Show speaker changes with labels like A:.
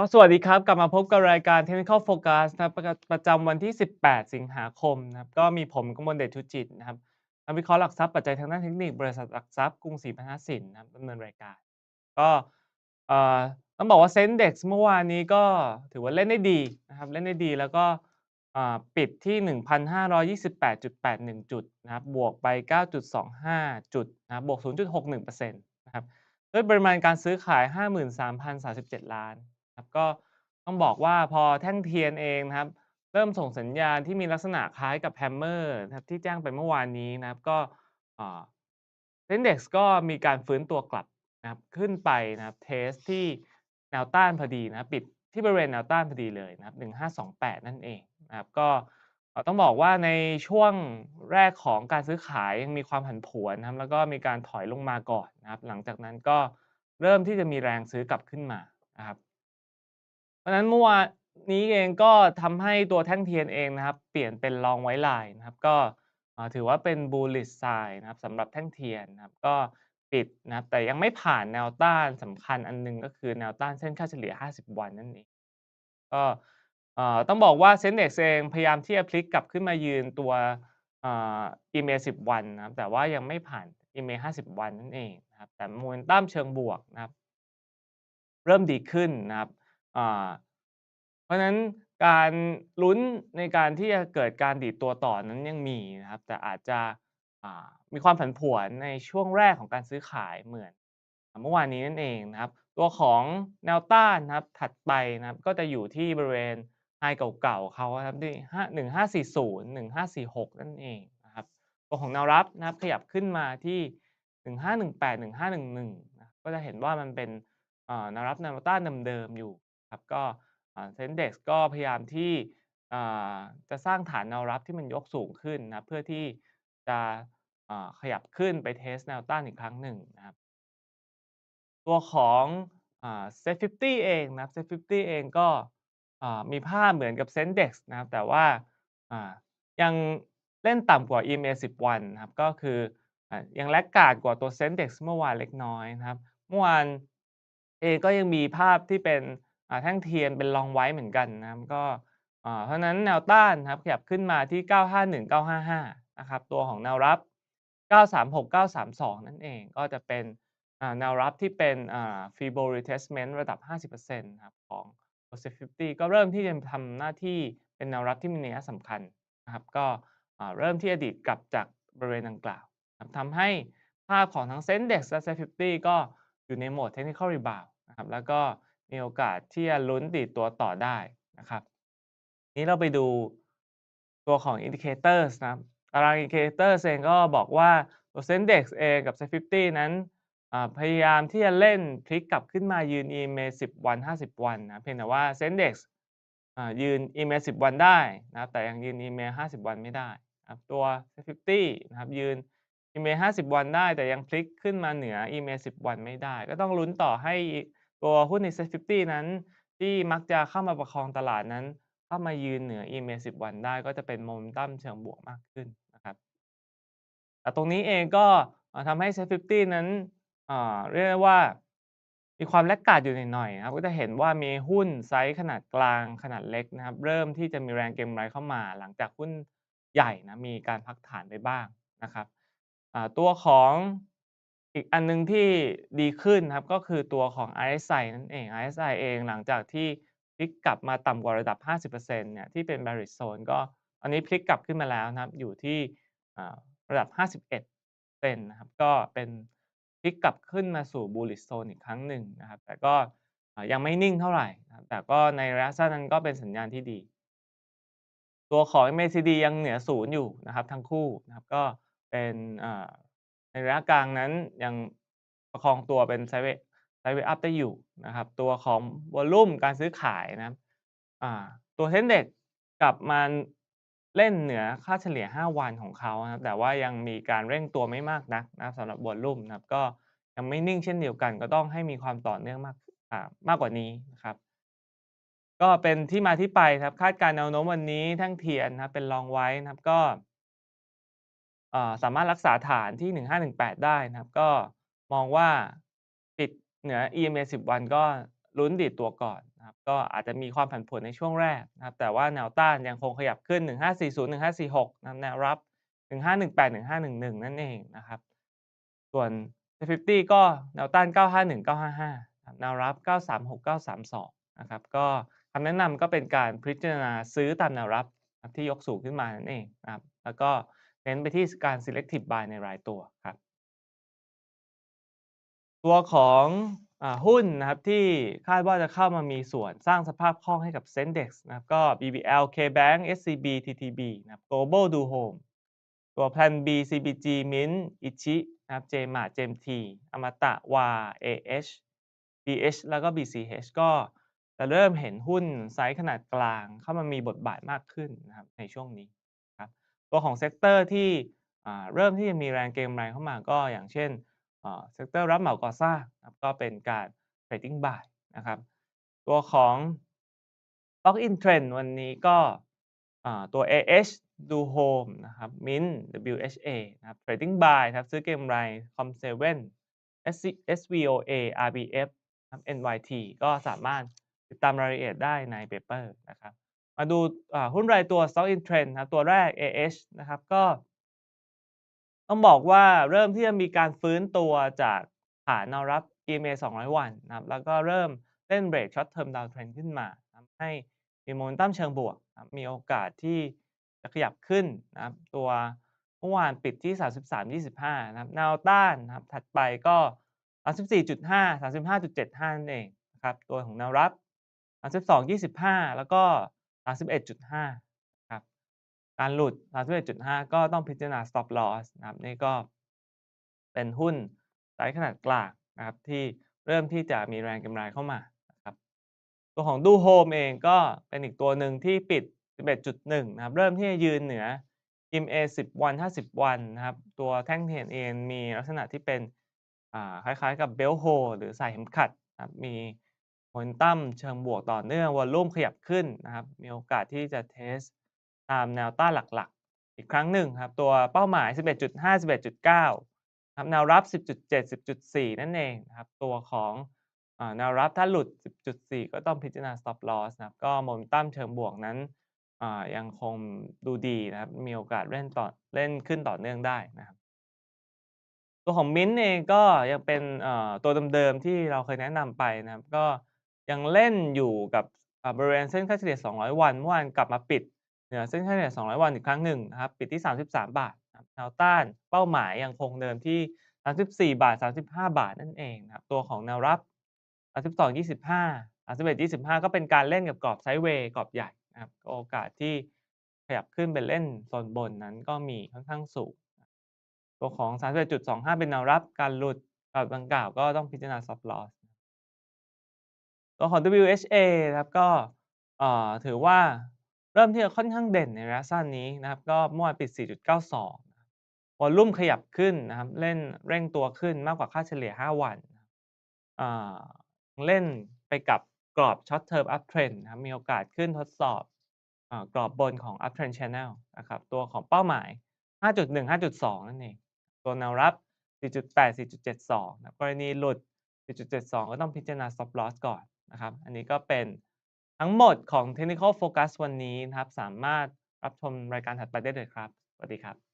A: ก็สวัสดีครับ กลับมาพบกับรายการ Technical Focus นะครับประกะประจำวันที่ 18 สิงหาคมนะครับก็มีผมกมลเดชชูจิตนะครับนักวิเคราะห์หลักทรัพย์ปัจจัยทางด้านเทคนิคบริษัทหลักทรัพย์กรุงศรีพัฒนสินนะครับดำเนินรายการ ก็เอ่อต้องบอกว่า Sendex เมื่อวานนี้ก็ถือว่าเล่นได้ดีนะครับเล่นได้ดีแล้วก็อ่าปิดที่ 1,528.81 จุดนะครับบวกไป 9.25 จุดนะครับบวก 0.61%นะครับด้วยปริมาณการซื้อขาย 53,037 ล้าน ครับก็ต้องบอกว่าพอแท่งเทียนเองนะครับ เริ่มส่งสัญญาณที่มีลักษณะคล้ายกับ Hammer นะครับที่แจ้งไปเมื่อวานนี้นะครับก็อ่า Sendex ก็มีการฟื้นตัวกลับนะครับขึ้นไปนะครับเทสที่แนวต้านพอดีนะปิดที่บริเวณแนวต้านพอดีเลยนะครับ1528 นั่นเองนะครับก็ต้องบอกว่าในช่วงแรกของการซื้อขายยังมีความผันผวนนะครับแล้วก็มีการถอยลงมาก่อนนะครับ หลังจากนั้นก็เริ่มที่จะมีแรงซื้อกลับขึ้นมานะครับ ราะนั้นเมื่อวานนี้เองก็ทำให้ตัวแท่งเทียนเองนะครับ เปลี่ยนเป็น Long White Line นะครับ ก็ถือว่าเป็น bullish sign นะครับสำหรับแท่งเทียนนะครับ ก็ปิดนะครับ แต่ยังไม่ผ่านแนวต้านสำคัญอันหนึ่งก็คือแนวต้านเส้นค่าเฉลี่ย 50 วันนั่นเองก็ต้องบอกว่า Sendex เองพยายามที่จะพลิกกลับขึ้นมายืนตัวอ่า EMA 10วันนะครับ แต่ว่ายังไม่ผ่าน EMA 50วันนั่นเองนะครับ แต่โมเมนตัมเชิงบวกนะครับ เริ่มดีขึ้นนะครับ เพราะฉะนั้นการลุ้นในการที่จะเกิดการดีดตัวต่อนั้นยังมีนะครับ แต่อาจจะมีความผันผวนในช่วงแรกของการซื้อขายเหมือนเมื่อวานนี้นั่นเองนะครับ ตัวของแนวต้านนะครับถัดไปนะครับก็จะอยู่ที่บริเวณ High เก่าๆเขาครับที่ห้า1540 1546นั่นเองนะครับ ตัวของแนวรับนะครับขยับขึ้นมาที่1518 1511นะครับก็จะเห็นว่ามันเป็นแนวรับแนวต้านเดิมๆอยู่ครับก็ อ่า Sendex ก็พยายามที่จะสร้างฐานแนวรับที่มันยกสูงขึ้นนะเพื่อที่จะขยับขึ้นไปเทสแนวต้านอีกครั้งหนึ่งนะครับ ตัวของอ่า Set50 เองนะครับ Set50 เองก็มีภาพเหมือนกับ Sendex นะครับ แต่ว่ายังเล่นต่ำกว่า EMA 10 วันนะครับ ก็คืออยัง laggard กว่าตัว Sendex เมื่อวานเล็กน้อยนะครับ เมื่อวานเองก็ยังมีภาพที่เป็น แท่งเทียนเป็น Long White เหมือนกันนะครับก็เพราะนั้นแนวต้านครับขยับขึ้นมาที่ 951 955นะครับตัวของแนวรับ 936 932 นั่นเองก็จะเป็นแนวรับที่เป็น Fibo retracement ระดับ 50%นะครับของตัว Set50 ก็เริ่มที่จะทำหน้าที่เป็นแนวรับที่มีนัยสำคัญนะครับก็เริ่มที่จะดีดกลับจากบริเวณดังกล่าวทำให้ภาพของทั้ง Sendex และ Set50 ก็อยู่ในโหมด Technical Rebound นะครับแล้วก็ มีโอกาสที่จะลุ้นดีดตัวต่อได้นะครับ นี้เราไปดูตัวของ Indicators นะตาราง Indicators เองก็บอกว่าตัว Sendex เองกับ Set50 นั้นพยายามที่จะเล่นพลิกกลับขึ้นมายืน EMA 10 วัน 50 วันนะเพียงแต่ว่า Sendex อ่ายืน EMA 10 วันได้นะครับแต่ยังยืน EMA 50 วันไม่ได้นะครับตัว Set50 นะครับยืน EMA 50 วันได้แต่ยังพลิกขึ้นมาเหนือ EMA 10 วันไม่ได้ ก็ต้องลุ้นต่อให้ ตัวหุ้นใน Set50 นั้น ที่มักจะเข้ามาประคองตลาดนั้น เข้ามายืนเหนือ EMA 10 วันได้ก็จะเป็นโมเมนตัมเชิงบวกมากขึ้นนะครับแต่ตรงนี้เองก็ทำให้ Set50 นั้นเรียกได้ว่ามีความ laggard อยู่หน่อยๆนะครับก็จะเห็นว่ามีหุ้นไซซ์ขนาดกลางขนาดเล็กนะครับ เริ่มที่จะมีแรงเก็งกำไรเข้ามา หลังจากหุ้นใหญ่นะมีการพักฐานไปบ้างนะครับตัวของ อีกอันหนึ่งที่ดีขึ้นครับ ก็คือตัวของ RSI นั่นเอง RSI เองหลังจากที่พลิกกลับมาต่ำกว่าระดับ 50%เนี่ยที่เป็น bearish zone ก็อันนี้พลิกกลับขึ้นมาแล้วนะครับ อยู่ที่อ่าระดับ 51%นนะครับ ก็เป็นพลิกกลับขึ้นมาสู่ bullish zone อีกครั้งหนึ่งนะครับ แต่ก็อ่ายังไม่นิ่งเท่าไหรนะครับแต่ก็ในระยะสั้นนั้นก็เป็นสัญญาณที่ดี ตัวของ MACD ยังเหนือ0อยู่นะครับ ทั้งคู่นะครับก็เป็นอ่า ในระยะกลางนั้นยังประคองตัวเป็น Sideway Sideway up ได้อยู่นะครับ ตัวของวอลลุ่มการซื้อขายนะตัว Sendex กกลับมาเล่นเหนือค่าเฉลี่ย 5 วันของเขานะครับแต่ว่ายังมีการเร่งตัวไม่มากนักนะครับสำหรับวอลลุ่มนะครับ ก็ยังไม่นิ่งเช่นเดียวกัน ก็ต้องให้มีความต่อเนื่องมากมากกว่านี้นะครับ ก็เป็นที่มาที่ไปครับ คาดการณ์แนวโน้มวันนี้แท่งเทียนนะครับเป็น Long White นะครับก็ สามารถรักษาฐานที่ 1518 ได้นะครับ ก็มองว่าปิดเหนือ EMA 10 วันก็ลุ้นดีดตัวก่อนนะครับ ก็อาจจะมีความผันผวนในช่วงแรกนะครับ แต่ว่าแนวต้านยังคงขยับขึ้น 1540 1546นะแนวรับ 1518 1511 นั่นเองนะครับ ส่วน 50 ก็แนวต้าน 951 955 แนวรับ 936 932 นะครับ ก็คำแนะนำก็เป็นการพิจารณาซื้อตามแนวรับที่ยกสูงขึ้นมานั่นเองนะครับ แล้วก็ เน้นไปที่การ selective buy ในรายตัวครับ ตัวของอหุ้นนะครับที่คาดว่าจะเข้ามามีส่วนสร้างสภาพคล่องให้กับ Sendex นะครับก็ BBL KBank SCB TTB นะครับ Global Do Home ตัว Plan B CBG Mint Ichi นะครับ Jmart JMT อมตะ WA AH BH แล้วก็ BCH ก็จะเริ่มเห็นหุ้นไซส์ขนาดกลางเข้ามามีบทบาทมากขึ้นนะครับในช่วงนี้ ตัวของเซกเตอร์ที่เริ่มที่จะมีแรงเก็งกำไรเข้ามาก็อย่างเช่นเซกเตอร์รับเหมาก่อสร้างนะครับก็เป็นการ trading buy นะครับ ตัวของ Stock in Trend วันนี้ก็ตัว AH Do Home นะครับ Mint WHA นะครับ trading buy ครับซื้อเก็งกำไร Com7 SC SVOA RBF นะครับ NYT ก็สามารถติดตามรายละเอียดได้ในเปเปอร์นะครับ มาดูหุ้นรายตัว Stock in Trend นะครับตัวแรก AH นะครับก็ ต้องบอกว่าเริ่มที่จะมีการฟื้นตัวจากฐานแนวรับ EMA 200 วันนะครับแล้วก็เริ่มเล่นเบรก Short Term Downtrend ขึ้นมาทำให้มีโมเมนตัมเชิงบวกนะมีโอกาสที่จะขยับขึ้นนะครับตัวเมื่อวานปิดที่ 33.25 นะครับแนวต้านนะครับถัดไปก็ 34.5 35.75นั่นเองนะครับตัวของแนวรับ 32.25 แล้วก็ 31.5ครับการหลุด 31.5 ก็ต้องพิจารณา Stop Loss นะครับนี่ก็เป็นหุ้นไซส์ขนาดกลางนะครับที่เริ่มที่จะมีแรงกำไรเข้ามานะครับตัวของ Do Home เองก็เป็นอีกตัวหนึ่งที่ปิด 11.1 นะครับเริ่มที่จะยืนเหนือ EMA 10 วัน 50 วันนะครับตัวแท่งเทียนเองมีลักษณะที่เป็นคล้ายๆกับ Belt Hold หรือใส่เข็มขัดนะครับมี เมนตัมเชิงบวกต่อเนื่องวอลลุ่มขยับขึ้นนะครับ มีโอกาสที่จะเทสตามแนวต้านหลักๆ อีกครั้งหนึ่งครับ ตัวเป้าหมาย 11.5 11.9ครับแนวรับ 10.7 10.4 นั่นเองนะครับ ตัวของอแนวรับถ้าหลุด 10.4 ก็ต้องพิจารณา Stop Loss นะครับ ก็โมเมนตัมเชิงบวกนั้นยังคงดูดีนะครับ มีโอกาสเล่นต่อเล่นขึ้นต่อเนื่องได้นะครับ ตัวของ Mint เองก็ยังเป็นตัวเดิมๆที่เราเคยแนะนำไปนะครับ ก็ ยังเล่นอยู่กับบริเวณเส้นค่าเฉลี่ย 200 วันเมื่อวานกลับมาปิดเหนือเส้นค่าเฉลี่ย 200 วันอีกครั้งหนึ่งนะครับปิดที่ 33 บาทแนวต้านเป้าหมายยังคงเดิมที่ 34 บาท 35 บาทนั่นเองนะครับตัวของแนวรับ 32.25 31.25 ก็เป็นการเล่นกับกรอบไซด์เวย์กรอบใหญ่นะครับโอกาสที่ขยับขึ้นไปเล่นโซนบนนั้นก็มีค่อนข้างสูง ตัวของ 31.25 เป็นแนวรับการหลุดกรอบดังกล่าวก็ต้องพิจารณา Stop Loss ตัวของ WHA นะครับก็ถือว่าเริ่มที่จะค่อนข้างเด่นในระยะสั้นนี้นะครับ ก็เมื่อวานปิด 4.92 วอลลุ่มขยับขึ้นนะครับ เล่นเร่งตัวขึ้นมากกว่าค่าเฉลี่ย 5 วัน เล่นไปกับกรอบ Short Term Uptrend นะครับ มีโอกาสขึ้นทดสอบอกรอบบนของ Uptrend Channel นะครับ ตัวของเป้าหมาย 5.1 5.2 นั่นเอง ตัวแนวรับ 4.8 4.72นะกรณีหลุด 4.72 ก็ต้องพิจารณา Stop Loss ก่อน นะครับ อันนี้ก็เป็นทั้งหมดของ Technical Focus วันนี้นะครับ สามารถรับชมรายการถัดไปได้เลยครับ สวัสดีครับ